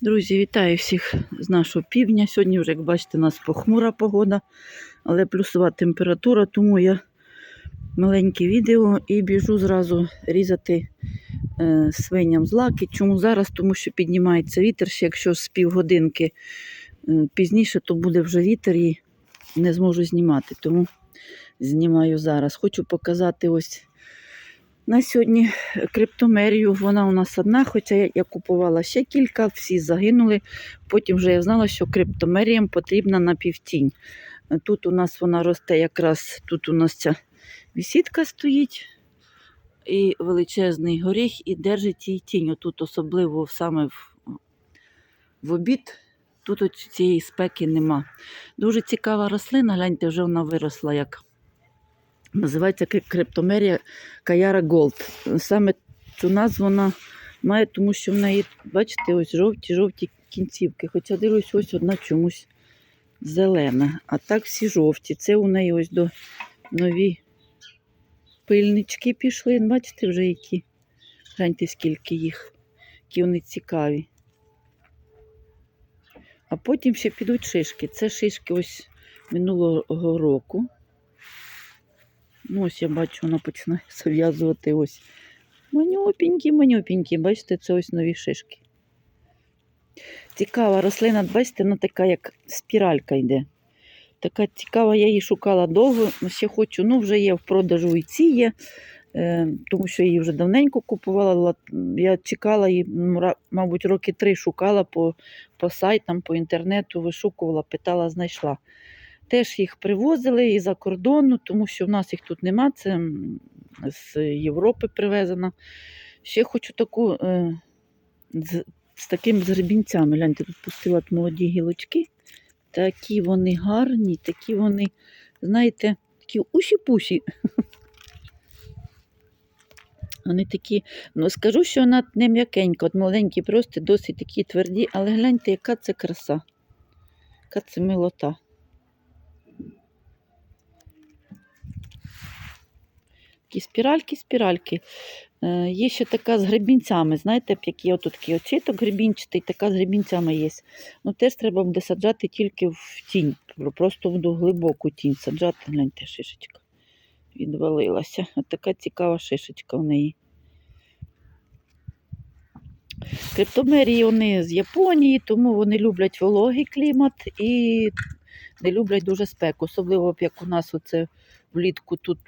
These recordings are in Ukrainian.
Друзі, вітаю всіх з нашого півдня. Сьогодні вже, як бачите, у нас похмура погода, але плюсова температура, тому я маленьке відео і біжу зразу різати е, свиням злаки. Чому зараз? Тому що піднімається вітер. Ще якщо з півгодинки е, пізніше, то буде вже вітер і не зможу знімати. Тому знімаю зараз. Хочу показати ось на сьогодні криптомерію. Вона у нас одна, хоча я, купувала ще кілька, всі загинули. Потім вже я знала, що криптомеріям потрібна на півтінь. Тут у нас вона росте якраз, тут у нас ця вісітка стоїть. І величезний горіх, і держить її тінь. Тут особливо саме в, в обід, тут цієї спеки нема. Дуже цікава рослина, гляньте, вже вона виросла як Називається криптомерія Каяра Голд. Саме цю назву вона має, тому що в неї, бачите, ось жовті-жовті кінцівки. Хоча дивлюсь, ось одна чомусь зелена. А так всі жовті. Це у неї ось до нові пильнички пішли. Бачите вже які? Гляньте, скільки їх, які вони цікаві. А потім ще підуть шишки. Це шишки ось минулого року. Ну, ось я бачу, вона починає зав'язувати ось манюпінькі, манюпінькі. Бачите, це ось нові шишки. Цікава рослина, бачите, вона така, як спіралька йде. Така цікава, я її шукала довго, ну, ще хочу, ну вже є в продажу і ці є, е, тому що її вже давненько купувала. Я чекала її, ну, мабуть, роки три шукала по, по сайтам, по інтернету, вишукувала, питала, знайшла. Теж їх привозили із-за кордону, тому що в нас їх тут нема, це з Європи привезена. Ще хочу таку е, з, з такими з гребінцями. Гляньте, тут пустила молоді гілочки. Такі вони гарні, такі вони, знаєте, такі усі-пусі. Вони такі, ну скажу, що вона не м'якенька, от маленькі, просто досить такі тверді, але гляньте, яка це краса, яка це милота. Такі спіральки, спіральки. Е, є ще така з гребінцями. Знаєте, б, який отут такий очіток гребінчатий, така з гребінцями є. Ну, теж треба буде саджати тільки в тінь. Просто в глибоку тінь саджати. Гляньте, шишечка відвалилася. От така цікава шишечка в неї. Криптомерії вони з Японії, тому вони люблять вологий клімат і не люблять дуже спеку. Особливо, як у нас оце влітку тут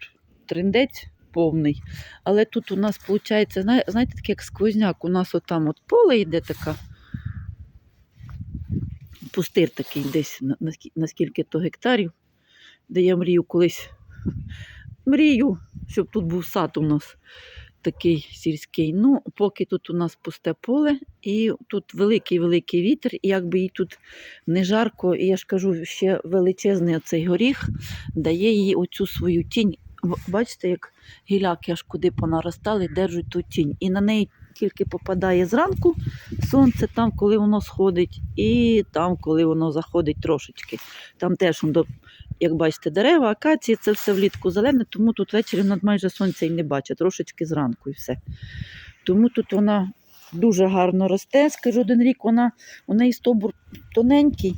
триндець повний. Але тут у нас виходить, знаєте, такий як сквозняк. У нас отам от поле йде така. Пустир такий десь на, на, скі- на скільки то гектарів, де я мрію колись. Мрію, щоб тут був сад у нас такий сільський. Ну, поки тут у нас пусте поле, і тут великий-великий вітер, і якби їй тут не жарко, і я ж кажу, ще величезний оцей горіх дає їй оцю свою тінь. Бачите, як гіляки аж куди понаростали, держать ту тінь. І на неї тільки попадає зранку сонце, там, коли воно сходить, і там, коли воно заходить трошечки. Там теж, як бачите, дерева, акації, це все влітку зелене, тому тут ввечері майже сонця і не бачить, трошечки зранку і все. Тому тут вона дуже гарно росте. Скажу, один рік вона, у неї стовбур тоненький.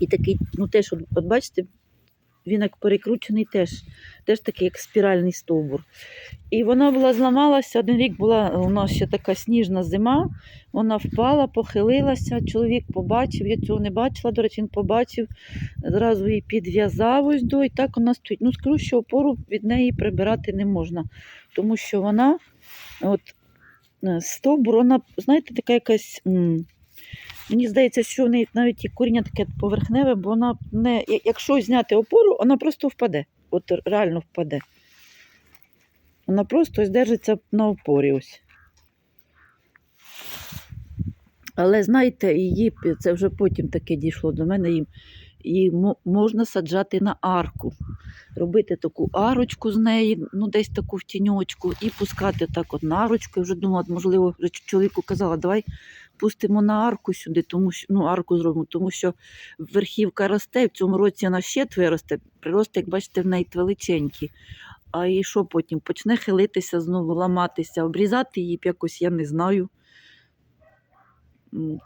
І такий, ну теж, от бачите, він як перекручений теж, теж такий, як спіральний стовбур. І вона була зламалася. Один рік була у нас ще така сніжна зима. Вона впала, похилилася. Чоловік побачив, я цього не бачила. До речі, він побачив, зразу її підв'язав ось до, і так вона стоїть. Ну, скажу, що опору від неї прибирати не можна, тому що вона, от е, стовбур, вона, знаєте, така якась. Мені здається, що в неї навіть і коріння таке поверхневе, бо вона не. Якщо зняти опору, вона просто впаде. От реально впаде. Вона просто ось держиться на опорі. ось. Але знаєте, її це вже потім таке дійшло до мене. Її, її можна саджати на арку, робити таку арочку з неї, ну десь таку в тіньочку, і пускати так от на арочку. Я вже думала, можливо, вже чоловіку казала, давай пустимо на арку сюди, тому що ну, арку зробимо, тому що верхівка росте, в цьому році вона ще виросте, приросте, як бачите, в неї величенькі. А і що потім? Почне хилитися, знову ламатися, обрізати її якось, я не знаю.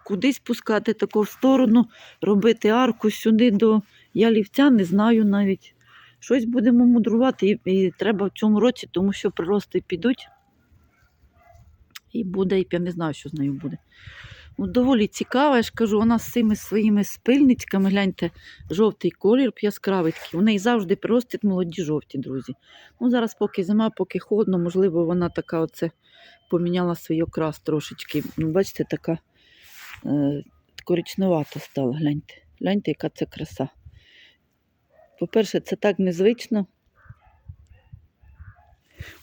кудись пускати таку в сторону, робити арку сюди до ялівця, не знаю навіть. Щось будемо мудрувати і, і треба в цьому році, тому що прирости підуть. І буде, і я не знаю, що з нею буде. Ну, доволі цікава, я ж кажу, вона з цими своїми спильничками, гляньте, жовтий колір, яскравий такий. У неї завжди приростить молоді жовті, друзі. Ну, зараз, поки зима, поки холодно, можливо, вона така оце поміняла свій окрас трошечки. Ну, бачите, така е, коричневата стала. Гляньте. Гляньте, яка це краса. По-перше, це так незвично.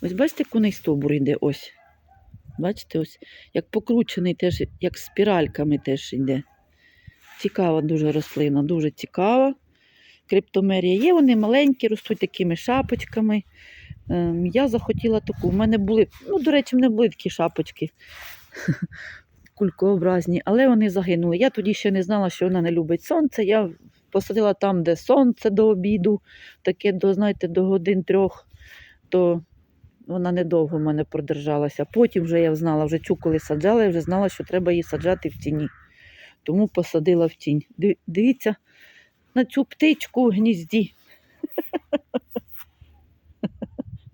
Ось бачите, як у неї стовбур йде ось. Бачите, ось як покручений, теж, як спіральками теж йде. Цікава дуже рослина, дуже цікава. Криптомерія є, вони маленькі, ростуть такими шапочками. Ем, я захотіла таку. У мене були, ну, до речі, в мене були такі шапочки кулькообразні, але вони загинули. Я тоді ще не знала, що вона не любить сонце. Я посадила там, де сонце до обіду, таке до, знаєте, до годин трьох, то вона недовго в мене продержалася. Потім вже я знала, вже цю коли саджала, я вже знала, що треба її саджати в тіні. Тому посадила в тінь. Дивіться на цю птичку в гнізді.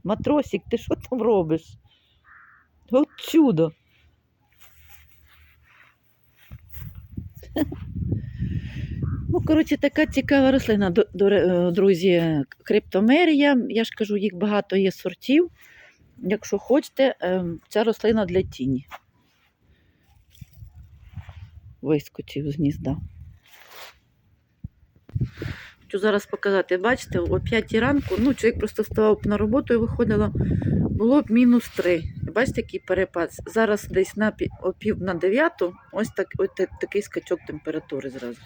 Матросик, ти що там робиш? От чудо. Ну, коротше, така цікава рослина, е, друзі, криптомерія. Я ж кажу, їх багато є сортів. Якщо хочете, ем, ця рослина для тіні. Вискочив з гнізда. Хочу зараз показати, бачите, о 5 ранку, ну, чоловік просто вставав на роботу і виходила, було б мінус 3. Бачите, який перепад. Зараз десь на пів на 9, ось, так, ось такий скачок температури зразу.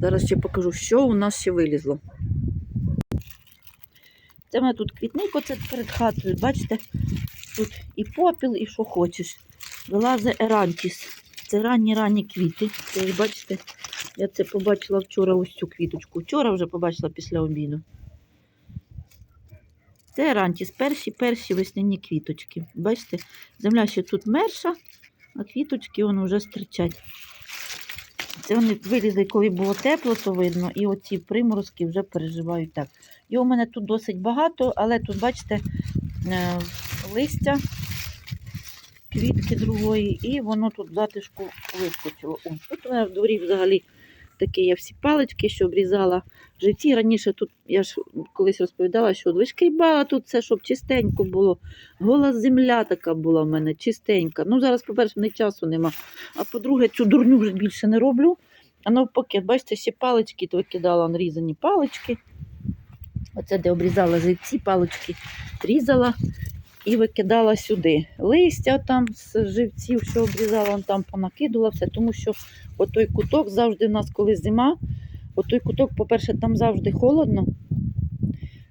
Зараз ще покажу, що у нас ще вилізло. Це в мене тут квітник, оце перед хатою. Бачите, тут і попіл, і що хочеш. Вилазить ерантіс. Це ранні ранні квіти. Це, бачите, я це побачила вчора ось цю квіточку. Вчора вже побачила після обіду. Це ерантіс, перші перші весняні квіточки. Бачите, земля ще тут мерша, а квіточки вони вже стричать. Вони вилізли, коли було тепло, то видно, і оці приморозки вже переживають так. Його у мене тут досить багато, але тут, бачите, е, листя, квітки другої, і воно тут затишку вискочило. О, тут у мене в дворі взагалі такі я всі палички, що обрізала живці. Раніше тут, я ж колись розповідала, що вишкрібала тут це, щоб чистенько було. Гола земля така була в мене, чистенька. Ну, зараз, по-перше, не часу нема. А по-друге, цю дурню вже більше не роблю. А навпаки, бачите, ще палички, то викидала нарізані палички. Оце де обрізала живці, палички різала і викидала сюди. Листя там з живців, що обрізала, там понакидувала все, тому що отой куток завжди в нас, коли зима, отой куток, по-перше, там завжди холодно.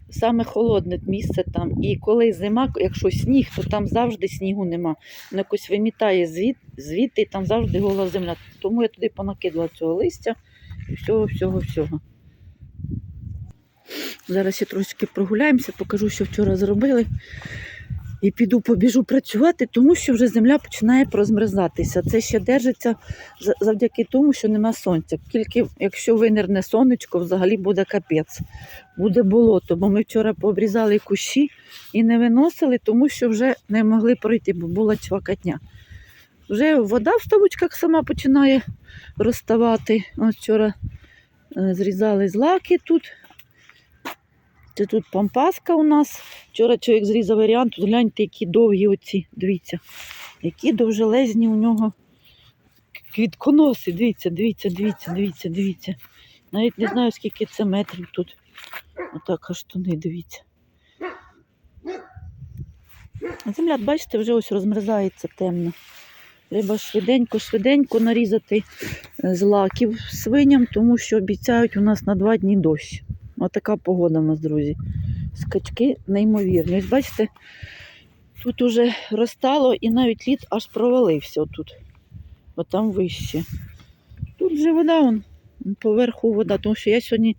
Саме холодне місце там. І коли зима, якщо сніг, то там завжди снігу нема. Воно якось вимітає звід, звідти, і там завжди гола земля. Тому я туди понакидала цього листя і всього, всього, всього. Зараз ще трошки прогуляємося, покажу, що вчора зробили. І піду побіжу працювати, тому що вже земля починає розмерзатися. Це ще держиться завдяки тому, що нема сонця. Тільки якщо винирне сонечко, взагалі буде капець, буде болото. Бо ми вчора пообрізали кущі і не виносили, тому що вже не могли пройти, бо була чвакатня. Вже вода в ставочках сама починає розставати. Ось вчора е, зрізали злаки тут. Це тут пампаска у нас. Вчора чоловік зрізав варіант, тут гляньте, які довгі оці, дивіться, які довжелезні у нього квітконоси. Дивіться, дивіться, дивіться, дивіться, дивіться. Навіть не знаю, скільки це метрів тут. Отак аж дивіться. Земля, бачите, вже ось розмерзається темно. Треба швиденько, швиденько нарізати е, злаків свиням, тому що обіцяють у нас на два дні дощ. Отака погода в нас, друзі. Скачки неймовірні. Ось бачите, тут уже розтало і навіть лід аж провалився отут. От там вище. Тут вже вода, вон, поверху вода, тому що я сьогодні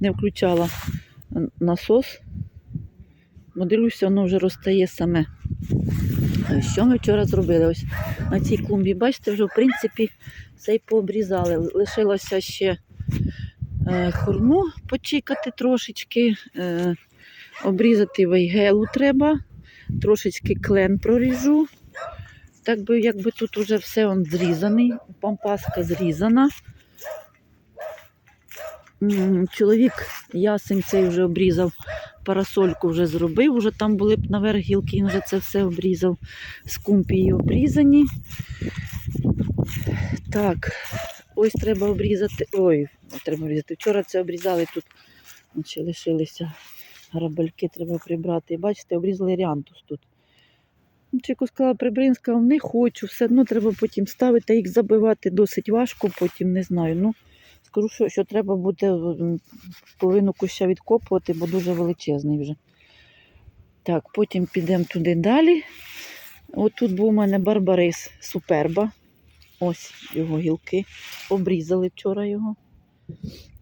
не включала насос. Бо дивлюся, воно вже розтає саме. Що ми вчора зробили? Ось на цій клумбі, бачите, вже в принципі все й пообрізали. Лишилося ще хурму почекати трошечки, е, обрізати вейгелу треба, трошечки клен проріжу. Так би, якби тут вже все он зрізаний, пампаска зрізана. Чоловік ясень цей вже обрізав, парасольку вже зробив, вже там були б наверх гілки, він вже це все обрізав. Скумпії обрізані. Так, ось треба обрізати. Ой, треба обрізати. Вчора це обрізали тут. Ще лишилися грабельки, треба прибрати. І бачите, обрізали ріантус тут. Чеко сказала, прибрин, сказав, не хочу, все одно треба потім ставити, їх забивати досить важко, потім не знаю. Ну, скажу, що, що треба буде половину куща відкопувати, бо дуже величезний вже. Так, потім підемо туди далі. От тут був у мене барбарис суперба. Ось його гілки. Обрізали вчора його.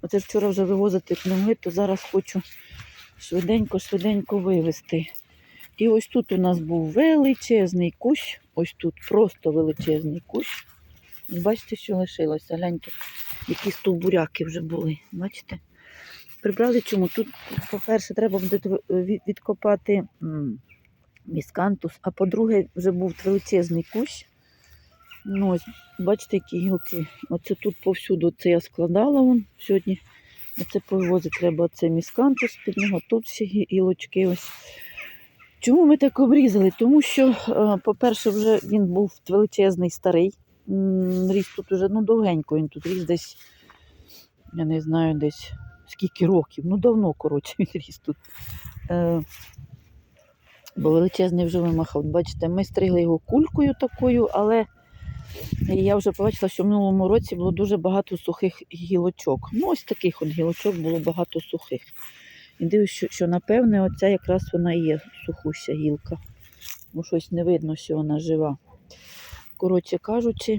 Оце вчора вже вивозити не то зараз хочу швиденько-швиденько вивезти. І ось тут у нас був величезний кущ. Ось тут просто величезний кущ. Бачите, що лишилося. Гляньте, які стовбуряки вже були. Бачите? Прибрали чому? Тут, по-перше, треба буде відкопати міскантус, а по-друге, вже був величезний кущ. Ну, ось, бачите, які гілки. Оце тут повсюду це я складала вон, сьогодні. Оце повозити треба оце міскантус під нього. Тут гі- гілочки ось. Чому ми так обрізали? Тому що, е, по-перше, вже він був величезний, старий. Ріс тут уже ну, довгенько, він тут ріс десь, я не знаю, десь скільки років. Ну, давно, коротше, він ріс тут. Е, бо величезний вже вимахав. Бачите, ми стригли його кулькою такою, але я вже побачила, що в минулому році було дуже багато сухих гілочок. Ну, ось таких от гілочок було багато сухих. І дивлюсь, що, що напевне, оця якраз вона і є сухуща гілка. Бо щось не видно, що вона жива. Коротше кажучи,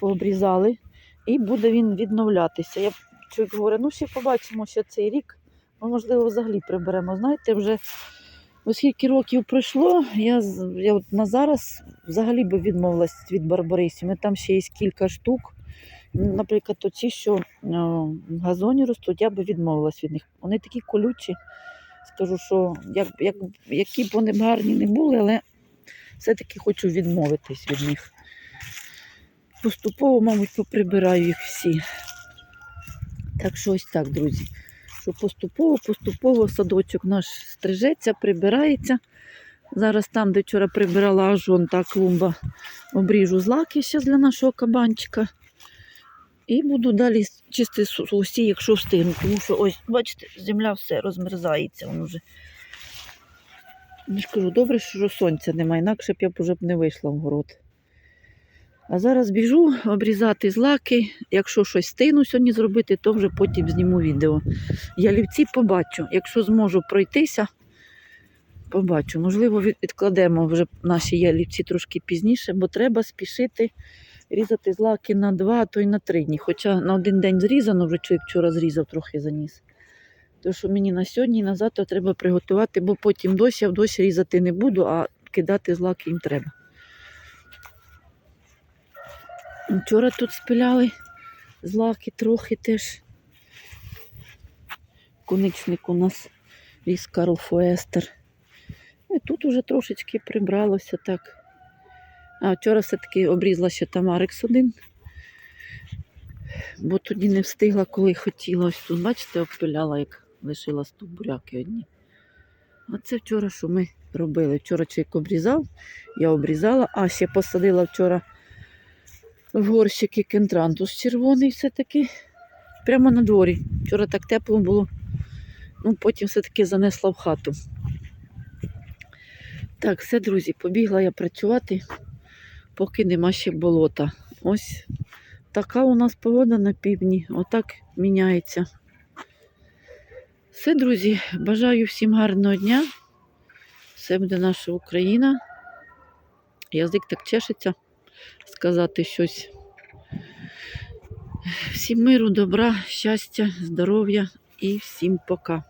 пообрізали, і буде він відновлятися. Я чоловік говорю, ну ще побачимо, що цей рік, ми, можливо, взагалі приберемо. Знаєте, вже оскільки років пройшло, я, я от на зараз взагалі би відмовилась від барбарисів. Ми там ще є кілька штук. Наприклад, оці, що е, в газоні ростуть, я би відмовилась від них. Вони такі колючі. Скажу, що як, як, які б вони гарні не були, але все-таки хочу відмовитись від них. Поступово, мабуть, поприбираю їх всі. Так що ось так, друзі. Що поступово, поступово садочок наш стрижеться, прибирається. Зараз там, де вчора прибирала аж вон та клумба, обріжу злаки ще для нашого кабанчика. І буду далі чистити усі, якщо встигну. Тому що ось, бачите, земля все розмерзається. Воно вже. Я ж кажу, добре, що сонця немає, інакше б я б уже б не вийшла в город. А зараз біжу обрізати злаки. Якщо щось встигну сьогодні зробити, то вже потім зніму відео. Ялівці побачу. Якщо зможу пройтися, побачу. Можливо, відкладемо вже наші ялівці трошки пізніше, бо треба спішити різати злаки на два, а то й на три дні. Хоча на один день зрізано, вже чоловік вчора зрізав трохи заніс. То що мені на сьогодні і на завтра треба приготувати, бо потім дощ, я в дощ різати не буду, а кидати злаки їм треба. Вчора тут спиляли злаки трохи теж. Коничник у нас ліс Карл Фуестер. І тут уже трошечки прибралося так. А вчора все-таки обрізала ще Тамарикс один, бо тоді не встигла, коли хотіла. Ось тут, бачите, обпиляла, як лишила стовбуряки одні. Оце вчора, що ми робили. Вчора чоловік обрізав, я обрізала, а ще посадила вчора в горщики кентрантус червоний все-таки. Прямо на дворі. Вчора так тепло було. Ну, потім все-таки занесла в хату. Так, все, друзі, побігла я працювати, поки нема ще болота. Ось така у нас погода на півдні. Отак міняється. Все, друзі, бажаю всім гарного дня. Все буде наша Україна. Язик так чешеться сказати щось. Всім миру, добра, щастя, здоров'я і всім пока.